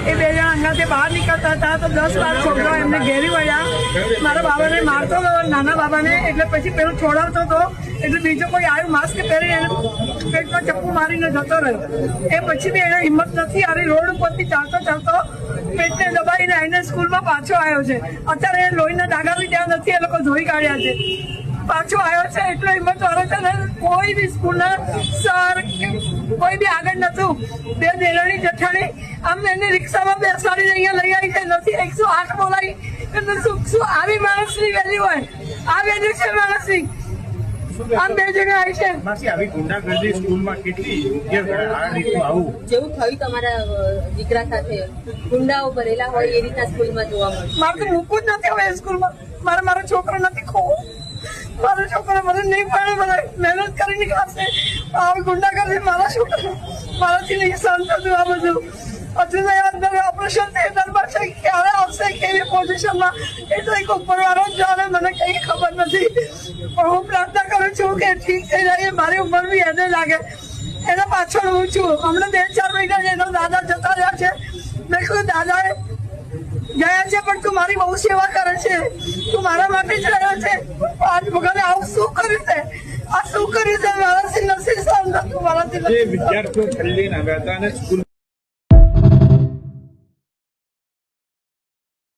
અંગાતે બહાર નીકળતા હતા તો દસ બાર છોકરાઓ એમને ઘેરી વળ્યા. મારા બાબાને મારતો હતો નાના બાબાને, એટલે પછી પેલું છોડાવતો હતો એટલે બીજો કોઈ આવ્યું માસ્ક પહેરી એને પેટમાં ચપ્પુ મારીને જતો રહ્યો. એ પછી બી એને હિંમત નથી આવી રોડ ઉપરથી ચાલતો ચાલતો પેટને દબાઈને આવીને સ્કૂલમાં પાછો આવ્યો છે. અત્યારે લોહીના ડાગા બી ત્યાં નથી, એ લોકો ધોઈ કાઢ્યા છે. પાછો આવ્યો છે, એટલો હિંમત વાળો છે કોઈ બી સ્કૂલના સર કે કોઈ નતું બે દેરાણી જઠાણી અમે એને રિક્ષામાં બેસાડીને અહીંયા લઈ આવી કે નથી એકસો આઠ બોલાવી. એટલે શું શું આવી માણસની વેલ્યુ હોય? આ વેલ્યુ છે માણસની. આમ બે જણા આવી છે. માસી આવી ગુંડાગર્દી સ્કૂલમાં કેટલી યોગ્ય આ રીતનું આવું? જેવું થયું તમારા દીકરા સાથે. ગુંડાઓ ભરેલા હોય એ રીતના સ્કૂલમાં જોવા મળે. મારે તો મૂકવું જ નથી હવે સ્કૂલમાં. મારે મારો છોકરો નથી ખોવો. મારો છોકરો મને નહીં પડે, મને મહેનત કરી નીકળશે આ ગુંડા મારા છોકરો મારાથી નહીં સહન થતું આ બધું. હજુ અંદર ઓપરેશન થિયેટરમાં છે, ક્યારે આવશે, કેવી પોઝિશનમાં એ તો એક જ જાણે, મને કંઈ ખબર નથી. પણ હું પ્રાર્થના કરું છું કે ઠીક થઈ જાય મારી ઉંમર બી એને લાગે. એના પાછળ હું છું. હમણાં બે ચાર મહિના એનો દાદા જતા રહ્યા છે. મેં કીધું, દાદાએ ગયા છે, પણ તું મારી બહુ સેવા કરે છે. તું મારા માટે જ રહ્યો છે. આજ ભગવાને આવું શું કર્યું છે આ શું કર્યું છે મારાથી નથી સહન